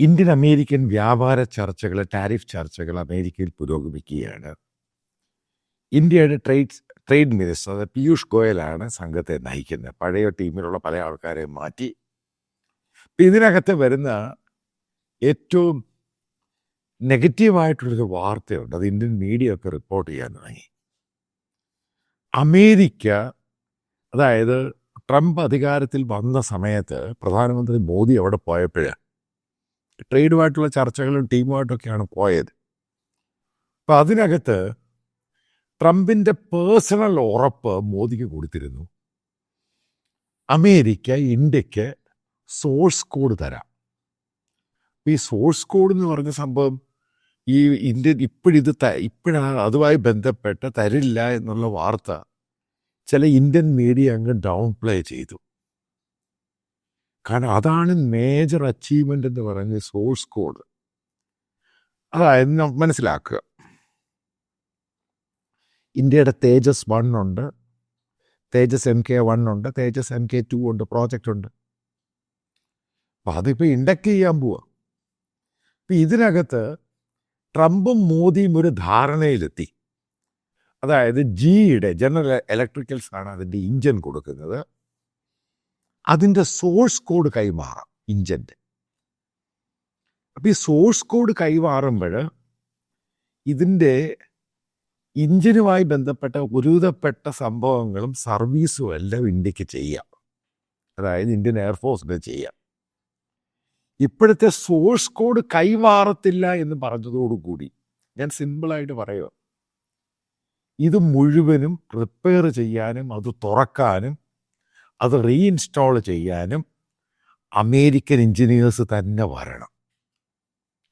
Indian American വ്യാപാര ചർച്ചകൾ tariff ചർച്ചകൾ അമേരിക്കയിൽ പുരോഗമിക്കുകയാണ്. ഇന്ത്യയുടെ ട്രേഡ് ട്രേഡ് മിനിസ്റ്റർ അത് പീയൂഷ് ഗോയലാണ് സംഘത്തെ നയിക്കുന്നത്. പഴയ ടീമിലുള്ള പല ആൾക്കാരെ മാറ്റി. ഇതിനകത്ത് വരുന്ന ഏറ്റവും നെഗറ്റീവായിട്ടുള്ളൊരു വാർത്തയുണ്ട്. അത് ഇന്ത്യൻ മീഡിയ ഒക്കെ റിപ്പോർട്ട് ചെയ്യാൻ തുടങ്ങി. അമേരിക്ക അതായത് ട്രംപ് അധികാരത്തിൽ വന്ന സമയത്ത് പ്രധാനമന്ത്രി മോദി അവിടെ പോയപ്പോൾ ട്രേഡുമായിട്ടുള്ള ചർച്ചകളും ടീമുമായിട്ടൊക്കെയാണ് പോയത്. അപ്പം അതിനകത്ത് ട്രംപിന്റെ പേഴ്സണൽ ഉറപ്പ് മോദിക്ക് കൊടുത്തിരുന്നു. അമേരിക്ക ഇന്ത്യയ്ക്ക് സോഴ്സ് കോഡ് തരാം. ഈ സോഴ്സ് കോഡ് എന്ന് പറഞ്ഞ സംഭവം ഈ ഇന്ത്യൻ ഇപ്പോഴിത് ത ഇപ്പോഴാണ് അതുമായി ബന്ധപ്പെട്ട് തരില്ല എന്നുള്ള വാർത്ത ചില ഇന്ത്യൻ മീഡിയ അങ്ങ് ഡൗൺ പ്ലേ ചെയ്തു. കാരണം അതാണ് മേജർ അച്ചീവ്മെന്റ് എന്ന് പറയുന്നത് സോഴ്സ് കോഡ് അതായത് മനസ്സിലാക്കുക. ഇന്ത്യയുടെ തേജസ് വൺ ഉണ്ട്. തേജസ് എം കെ വൺ ഉണ്ട്. തേജസ് എം കെ ടു ഉണ്ട്. പ്രോജക്റ്റ് ഉണ്ട്. അപ്പം അതിപ്പോൾ ഇൻഡക്റ്റ് ചെയ്യാൻ പോവാ. അപ്പം ഇതിനകത്ത് ട്രംപും മോദിയും ഒരു ധാരണയിലെത്തി. അതായത് ജിയുടെ ജനറൽ ഇലക്ട്രിക്കൽസ് ആണ് അതിന്റെ ഇഞ്ചൻ കൊടുക്കുന്നത്. അതിന്റെ സോഴ്സ് കോഡ് കൈമാറാം ഇഞ്ചന്റെ അപ്പം ഈ സോഴ്സ് കോഡ് കൈമാറുമ്പോൾ ഇതിന്റെ ഇഞ്ചിനുമായി ബന്ധപ്പെട്ട ഒരുവിധപ്പെട്ട സംഭവങ്ങളും സർവീസും എല്ലാം ഇന്ത്യയ്ക്ക് ചെയ്യാം. അതായത് ഇന്ത്യൻ എയർഫോഴ്സിന് ചെയ്യാം. ഇപ്പോഴത്തെ സോഴ്സ് കോഡ് കൈമാറത്തില്ല എന്ന് പറഞ്ഞതോടുകൂടി ഞാൻ സിമ്പിളായിട്ട് പറയുക ഇത് മുഴുവനും റിപ്പയർ ചെയ്യാനും അത് തുറക്കാനും അത് റീഇൻസ്റ്റാൾ ചെയ്യാനും അമേരിക്കൻ എഞ്ചിനീയേഴ്സ് തന്നെ വരണം.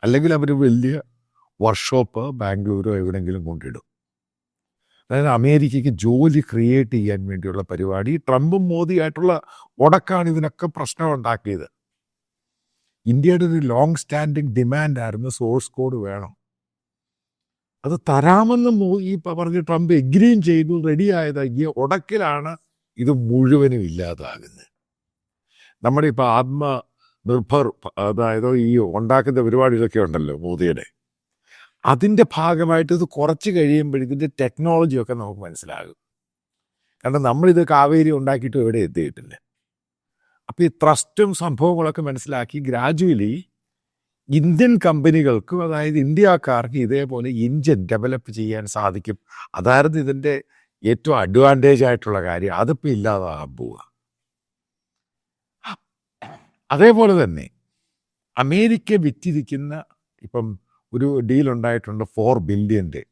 അല്ലെങ്കിൽ അവർ വലിയ വർക്ക്ഷോപ്പ് ബാംഗ്ലൂരോ എവിടെയെങ്കിലും കൊണ്ടിടും. അതായത് അമേരിക്കയ്ക്ക് ജോലി ക്രിയേറ്റ് ചെയ്യാൻ വേണ്ടിയുള്ള പരിപാടി. ട്രംപും മോദിയായിട്ടുള്ള ഉടക്കാണ് ഇതിനൊക്കെ പ്രശ്നം ഉണ്ടാക്കിയത്. ഇന്ത്യയുടെ ഒരു ലോങ് സ്റ്റാൻഡിങ് ഡിമാൻഡ് ആയിരുന്നു സോഴ്സ് കോഡ് വേണം. അത് തരാമെന്ന് ഈ പറഞ്ഞ് ട്രംപ് എഗ്രിയും ചെയ്തു റെഡി ആയത്. ഈ ഉടക്കിലാണ് ഇത് മുഴുവനും ഇല്ലാതാകുന്നത് നമ്മുടെ ഇപ്പോൾ ആത്മ നിർഭർ അതായത് ഈ ഉണ്ടാക്കുന്ന പരിപാടികളൊക്കെ ഉണ്ടല്ലോ മോദിയുടെ. അതിന്റെ ഭാഗമായിട്ട് ഇത് കുറച്ച് കഴിയുമ്പോൾ ഇതിന്റെ ടെക്നോളജിയൊക്കെ നമുക്ക് മനസ്സിലാകും. കാരണം നമ്മളിത് കാവേരി ഉണ്ടാക്കിയിട്ട് എവിടെ എത്തിയിട്ടില്ല. അപ്പോൾ ഈ ട്രസ്റ്റും സംഭവങ്ങളൊക്കെ മനസ്സിലാക്കി ഗ്രാജുവലി ഇന്ത്യൻ കമ്പനികൾക്കും അതായത് ഇന്ത്യക്കാർക്ക് ഇതേപോലെ ഇഞ്ചൻ ഡെവലപ്പ് ചെയ്യാൻ സാധിക്കും. അതായിരുന്നു ഇതിന്റെ ഏറ്റവും അഡ്വാന്റേജ് ആയിട്ടുള്ള കാര്യം അതിപ്പോൾ ഇല്ലാതാകാൻ പോവുക അതേപോലെ തന്നെ അമേരിക്ക വിറ്റിരിക്കുന്ന ഇപ്പം ഒരു ഡീൽ ഉണ്ടായിട്ടുണ്ട് ഫോർ ബില്യന്റെ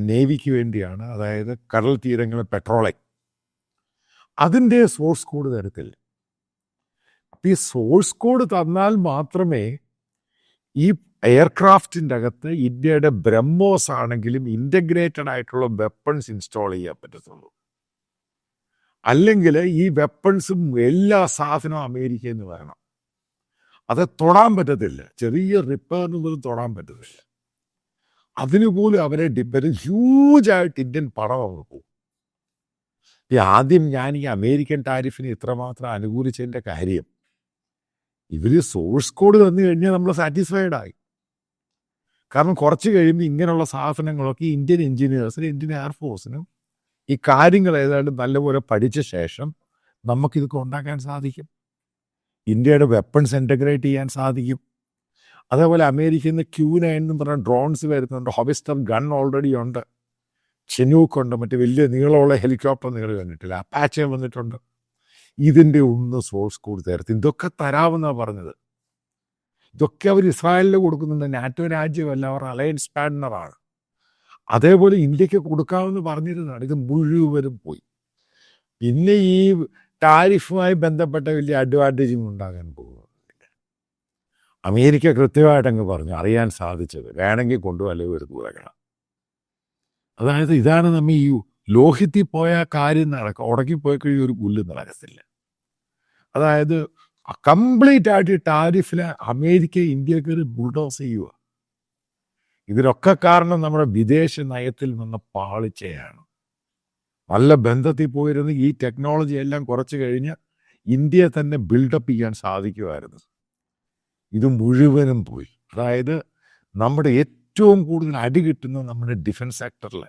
നേവിക്ക് വേണ്ടിയാണ്. അതായത് കടൽ തീരങ്ങളിൽ പെട്രോളിംഗ് അതിന്റെ സോഴ്സ് കോഡ് തരത്തില്ല അപ്പം ഈ സോഴ്സ് കോഡ് തന്നാൽ മാത്രമേ ഈ എയർക്രാഫ്റ്റിന്റെ അകത്ത് ഇന്ത്യയുടെ ബ്രഹ്മോസ് ആണെങ്കിലും ഇന്റഗ്രേറ്റഡ് ആയിട്ടുള്ള വെപ്പൺസ് ഇൻസ്റ്റാൾ ചെയ്യാൻ പറ്റത്തുള്ളൂ. അല്ലെങ്കിൽ ഈ വെപ്പൺസും എല്ലാ സാധനവും അമേരിക്കയിൽ നിന്ന് വരണം. അത് തൊടാൻ പറ്റത്തില്ല. ചെറിയ റിപ്പയറിന് പോലും തൊടാൻ പറ്റത്തില്ല. അതിനുപോലും അവരെ ഡിപ്പെൻഡ് ഹ്യൂജായിട്ട് ഇന്ത്യൻ പണം അവർ പോകും. ആദ്യം ഞാൻ ഈ അമേരിക്കൻ ടാരിഫിന് ഇത്രമാത്രം അനുകൂലിച്ചതിന്റെ കാര്യം ഇവർ സോഴ്സ് കോഡ് തന്നു കഴിഞ്ഞാൽ നമ്മൾ സാറ്റിസ്ഫൈഡ് ആയി. കാരണം കുറച്ച് കഴിയുമ്പോൾ ഇങ്ങനെയുള്ള സാധനങ്ങളൊക്കെ ഇന്ത്യൻ എഞ്ചിനീയേഴ്സിനും ഇന്ത്യൻ എയർഫോഴ്സിനും ഈ കാര്യങ്ങൾ ഏതാണ്ട് നല്ലപോലെ പഠിച്ച ശേഷം നമുക്കിതൊക്കെ ഉണ്ടാക്കാൻ സാധിക്കും. ഇന്ത്യയുടെ വെപ്പൺസ് ഇന്റഗ്രേറ്റ് ചെയ്യാൻ സാധിക്കും. അതേപോലെ അമേരിക്കയിൽ നിന്ന് ക്യൂ നയൻ എന്ന് പറഞ്ഞ ഡ്രോൺസ് വരുന്നുണ്ട്. ഹോബിസ്റ്റർ ഗൺ ഓൾറെഡി ഉണ്ട്. ചെനൂക്ക് ഉണ്ട്. മറ്റു വലിയ നീളമുള്ള ഹെലികോപ്റ്റർ നിങ്ങൾ കണ്ടിട്ടില്ല? അപ്പാച്ചെ വന്നിട്ടുണ്ട്. ഇതിന്റെ ഒന്ന് സോഴ്സ് കോഡ് തരത്തി ഇതൊക്കെ തരാമെന്നാണ് പറഞ്ഞത്. ഇതൊക്കെ അവർ ഇസ്രായേലിന് കൊടുക്കുന്നുണ്ട്. നാറ്റോ രാജ്യമല്ല അവർ അലയൻസ് പാർട്ട്ണറാണ് അതേപോലെ ഇന്ത്യയ്ക്ക് കൊടുക്കാമെന്ന് പറഞ്ഞിരുന്നതാണ്. ഇത് മുഴുവനും പോയി. പിന്നെ ഈ ടാരിഫുമായി ബന്ധപ്പെട്ട വലിയ അഡ്വാന്റേജും ഉണ്ടാകാൻ പോകുന്നില്ല. അമേരിക്ക കൃത്യമായിട്ട് അങ്ങ് പറഞ്ഞു അറിയാൻ സാധിച്ചത്. വേണമെങ്കിൽ അല്ലെങ്കിൽ ഒരു കുറയ്ക്കണം അതായത് ഇതാണ് നമ്മൾ ഈ ലോഹിത്തിൽ പോയ കാര്യം നടക്കുക ഉടക്കി പോയി ഒരു പുല്ല് നടക്കത്തില്ല. അതായത് കംപ്ലീറ്റ് ആയിട്ട് ടാരിഫിൽ അമേരിക്ക ഇന്ത്യ കയറി ബുൾഡോസ് ചെയ്യുക ഇതിനൊക്കെ കാരണം നമ്മുടെ വിദേശ നയത്തിൽ നിന്ന് പാളിച്ചയാണ്. നല്ല ബന്ധത്തിൽ പോയിരുന്ന ഈ ടെക്നോളജി എല്ലാം കുറച്ച് കഴിഞ്ഞ് ഇന്ത്യയെ തന്നെ ബിൽഡപ്പ് ചെയ്യാൻ സാധിക്കുമായിരുന്നു ഇത് മുഴുവനും പോയി. അതായത് നമ്മുടെ ഏറ്റവും കൂടുതൽ അടി കിട്ടുന്നത് നമ്മുടെ ഡിഫൻസ് സെക്ടറിൽ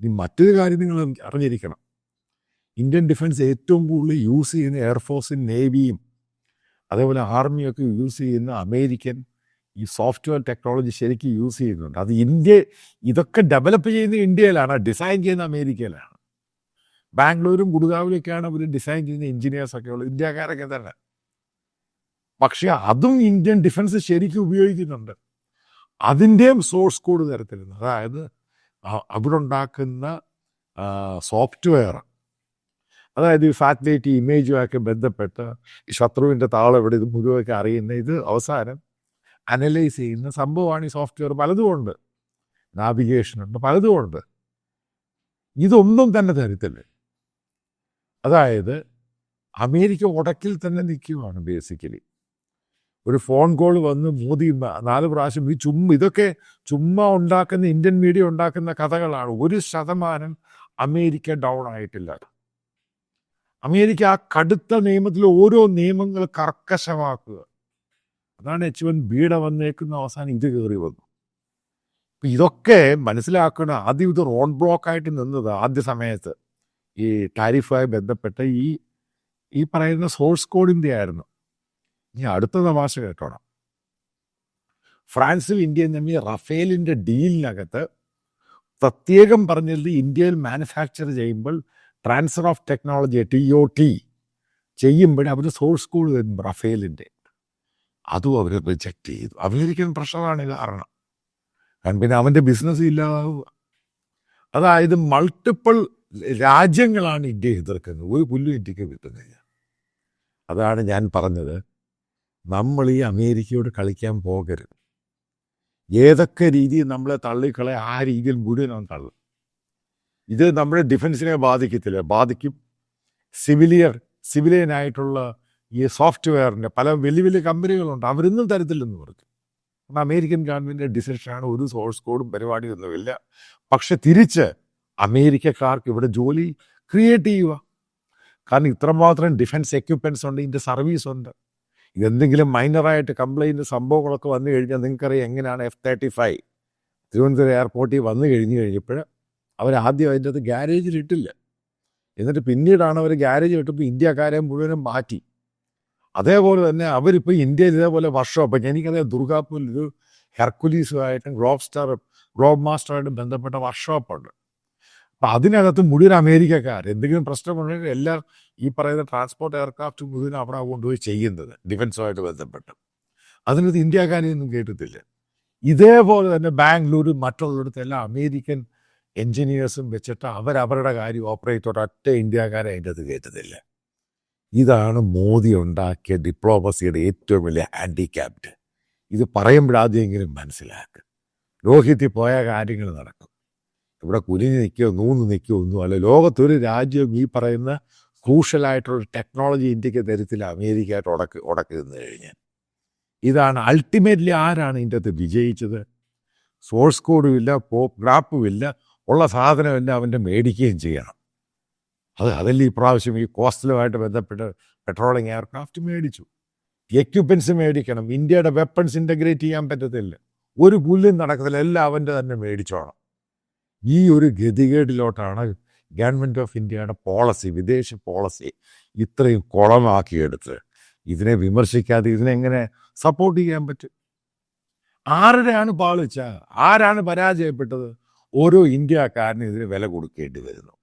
ഇനി മറ്റൊരു കാര്യം നിങ്ങൾ അറിഞ്ഞിരിക്കണം. ഇന്ത്യൻ ഡിഫൻസ് ഏറ്റവും കൂടുതൽ യൂസ് ചെയ്യുന്ന എയർഫോഴ്സും നേവിയും അതേപോലെ ആർമിയൊക്കെ യൂസ് ചെയ്യുന്ന അമേരിക്കൻ ഈ സോഫ്റ്റ്വെയർ ടെക്നോളജി ശരിക്കും യൂസ് ചെയ്യുന്നുണ്ട്. അത് ഇന്ത്യ ഇതൊക്കെ ഡെവലപ്പ് ചെയ്യുന്ന ഇന്ത്യയിലാണ് ഡിസൈൻ ചെയ്യുന്ന അമേരിക്കയിലാണ്. ബാംഗ്ലൂരും ഗുഡ്ഗാവിലൊക്കെയാണ് അവർ ഡിസൈൻ ചെയ്യുന്ന എഞ്ചിനീയേഴ്സ് ഒക്കെ ഉള്ളത്. ഇന്ത്യക്കാരൊക്കെ തന്നെ. പക്ഷെ അതും ഇന്ത്യൻ ഡിഫൻസ് ശരിക്കും ഉപയോഗിക്കുന്നുണ്ട്. അതിന്റെയും സോഴ്സ് കോഡ് തരത്തിലുണ്ട്. അതായത് അവിടെ ഉണ്ടാക്കുന്ന സോഫ്റ്റ്വെയർ അതായത് ഈ സാറ്റലൈറ്റ് ഇമേജുമൊക്കെ ബന്ധപ്പെട്ട് ഈ ശത്രുവിന്റെ താളം എവിടെ ഇത് മുഴുവൊക്കെ അറിയുന്ന ഇത് അവസാനം അനലൈസ് ചെയ്യുന്ന സംഭവമാണ് ഈ സോഫ്റ്റ്വെയർ പലതുമുണ്ട് നാവിഗേഷനുണ്ട് പലതുണ്ട് ഇതൊന്നും തന്നെ തരത്തില്ല. അതായത് അമേരിക്ക ഉടക്കിൽ തന്നെ നിൽക്കുകയാണ് ബേസിക്കലി. ഒരു ഫോൺ കോൾ വന്ന് മോദി നാല് പ്രാവശ്യം ഈ ചുമ്മാ ഇതൊക്കെ ചുമ്മാ ഉണ്ടാക്കുന്ന ഇന്ത്യൻ മീഡിയ ഉണ്ടാക്കുന്ന കഥകളാണ്. ഒരു ശതമാനം അമേരിക്ക ഡൗൺ ആയിട്ടില്ല. അമേരിക്ക ആ കടുത്ത നിയമത്തിൽ ഓരോ നിയമങ്ങൾ കർക്കശമാക്കുക. അതാണ് എച്ച് വൻ ബീഡ വന്നേക്കുന്ന അവസാനം ഇത് കയറി വന്നു. അപ്പം ഇതൊക്കെ മനസ്സിലാക്കണ ആദ്യം ഇത് റോഡ് ബ്ലോക്കായിട്ട് നിന്നത് ആദ്യ സമയത്ത് ഈ ടാരിഫുമായി ബന്ധപ്പെട്ട ഈ ഈ പറയുന്ന സോഴ്സ് കോഡിന്റെ ആയിരുന്നു. ഇനി അടുത്ത തമാശ കേട്ടോണം. ഫ്രാൻസും ഇന്ത്യയും തമ്മിൽ റഫേലിന്റെ ഡീലിനകത്ത് പ്രത്യേകം പറഞ്ഞിരുന്നത് ഇന്ത്യയിൽ മാനുഫാക്ചർ ചെയ്യുമ്പോൾ transfer of technology T O T ചെയ്യുമ്പോൾ അവർ സോഴ്സ് കോഡ് വരും റഫേലിന്റെ അതും അവർ റിജക്റ്റ് ചെയ്തു. അമേരിക്കൻ പ്രഷറാണ് കാരണം. കാരണം പിന്നെ അവന്റെ ബിസിനസ് ഇല്ലാതാവുക. അതായത് മൾട്ടിപ്പിൾ രാജ്യങ്ങളാണ് ഇന്ത്യ എതിർക്കുന്നത്. ഒരു പുല്ലും ഇന്ത്യയ്ക്ക് കിട്ടുന്നില്ല. അതാണ് ഞാൻ പറഞ്ഞത്. നമ്മൾ ഈ അമേരിക്കയോട് കളിക്കാൻ പോകരുത്. ഏതൊക്കെ രീതിയിൽ നമ്മളെ തള്ളിക്കളെ ആ രീതിയിൽ മുഴുവൻ അവൻ തള്ളും. ഇത് നമ്മുടെ ഡിഫൻസിനെ ബാധിക്കത്തില്ല. ബാധിക്കും സിവിലിയർ സിവിലിയനായിട്ടുള്ള ഈ സോഫ്റ്റ്വെയറിന്റെ പല വലിയ വലിയ കമ്പനികളുണ്ട്. അവരൊന്നും തരത്തില്ലെന്ന് പറഞ്ഞു കാരണം അമേരിക്കൻ ഗവൺമെന്റിന്റെ ഡിസിഷനാണ് ഒരു സോഴ്സ് കോഡും പരിപാടിയൊന്നുമില്ല. പക്ഷെ തിരിച്ച് അമേരിക്കക്കാർക്ക് ഇവിടെ ജോലി ക്രിയേറ്റ് ചെയ്യുക. കാരണം ഇത്രമാത്രം ഡിഫൻസ് എക്യുപ്മെന്റ്സ് ഉണ്ട് ഇതിന്റെ സർവീസ് ഉണ്ട്. ഇതെന്തെങ്കിലും മൈനറായിട്ട് കംപ്ലൈന്റ് സംഭവങ്ങളൊക്കെ വന്നു കഴിഞ്ഞാൽ നിങ്ങൾക്കറിയാം എങ്ങനെയാണ് എഫ് തേർട്ടി ഫൈവ് തിരുവനന്തപുരം എയർപോർട്ടിൽ വന്നു കഴിഞ്ഞു കഴിഞ്ഞപ്പോൾ അവർ ആദ്യം അതിന്റെ അത് ഗ്യാരേജിൽ ഇട്ടില്ല. എന്നിട്ട് പിന്നീടാണ് അവർ ഗ്യാരേജ് ഇട്ടപ്പോൾ ഇന്ത്യക്കാരെ മുഴുവനും മാറ്റി. അതേപോലെ തന്നെ അവരിപ്പോൾ ഇന്ത്യയിൽ ഇതേപോലെ വർക്ക്ഷോപ്പ് എനിക്കറിയാം ദുർഗാപൂരിൽ ഒരു ഹെർക്കുലീസുമായിട്ടും ഗ്ലോബ് സ്റ്റാർ ഗ്ലോബ് മാസ്റ്ററായിട്ടും ബന്ധപ്പെട്ട വർക്ക്ഷോപ്പുണ്ട്. അപ്പം അതിനകത്ത് മുഴുവൻ അമേരിക്കക്കാർ എന്തെങ്കിലും പ്രശ്നമുണ്ടെങ്കിൽ എല്ലാം ഈ പറയുന്ന ട്രാൻസ്പോർട്ട് എയർക്രാഫ്റ്റ് മുഴുവൻ അവിടെ കൊണ്ടുപോയി ചെയ്യുന്നത് ഡിഫൻസുമായിട്ട് ബന്ധപ്പെട്ട്. അതിനകത്ത് ഇന്ത്യക്കാരെയൊന്നും കേട്ടിട്ടില്ല. ഇതേപോലെ തന്നെ ബാംഗ്ലൂർ മറ്റുള്ളിടത്തെല്ലാം അമേരിക്കൻ എൻജിനീയേഴ്സും വെച്ചിട്ട് അവരവരുടെ കാര്യം ഓപ്പറേറ്റ് ഒരൊറ്റ ഇന്ത്യക്കാരെ അതിന്റെ അത് കേട്ടതില്ല ഇതാണ് മോദി ഉണ്ടാക്കിയ ഡിപ്ലോമസിയുടെ ഏറ്റവും വലിയ ഹാൻഡിക്യാപ്റ്റ് ഇത് പറയുമ്പോഴാദ്യമെങ്കിലും മനസ്സിലാക്കുക ലോഹിത്തിൽ പോയ കാര്യങ്ങൾ നടക്കും. ഇവിടെ കുനിഞ്ഞ് നിൽക്കുകയോ നൂന്ന് നിൽക്കുകയോ ഒന്നും അല്ല. ലോകത്തൊരു രാജ്യവും ഈ പറയുന്ന ക്രൂഷ്യലായിട്ടുള്ള ടെക്നോളജി ഇന്ത്യയ്ക്ക് തരത്തില്ല അമേരിക്കയായിട്ട് ഉടക്ക് ഉടക്കി നിന്ന് കഴിഞ്ഞാൽ ഇതാണ് അൾട്ടിമേറ്റ്ലി ആരാണ് ഇതിന്റെ അകത്ത് വിജയിച്ചത്? സോഴ്സ് കോഡും ഇല്ല പോപ്പ് ഗ്രാപ്പും സാധനം ഉള്ള സാധനമെല്ലാം അവന്റെ മേടിക്കുകയും ചെയ്യണം. അത് അതല്ല ഈ പ്രാവശ്യം ഈ കോസ്റ്റലുമായിട്ട് ബന്ധപ്പെട്ട് പെട്രോളിങ് എയർക്രാഫ്റ്റ് മേടിച്ചു. എക്യുപ്മെൻസ് മേടിക്കണം. ഇന്ത്യയുടെ വെപ്പൺസ് ഇന്റഗ്രേറ്റ് ചെയ്യാൻ പറ്റത്തില്ല. ഒരു പുല്ലും നടക്കത്തില്ല. എല്ലാം അവന്റെ തന്നെ മേടിച്ചോണം. ഈ ഒരു ഗതികേടിലോട്ടാണ് ഗവൺമെന്റ് ഓഫ് ഇന്ത്യയുടെ പോളിസി വിദേശ പോളിസി ഇത്രയും കുളമാക്കിയെടുത്ത് ഇതിനെ വിമർശിക്കാതെ ഇതിനെങ്ങനെ സപ്പോർട്ട് ചെയ്യാൻ പറ്റും? ആരുടെയാണ് പാളിച്ച? ആരാണ് പരാജയപ്പെട്ടത്? ഓരോ ഇന്ത്യക്കാരനും ഇതിന് വില കൊടുക്കേണ്ടി വരുന്നു.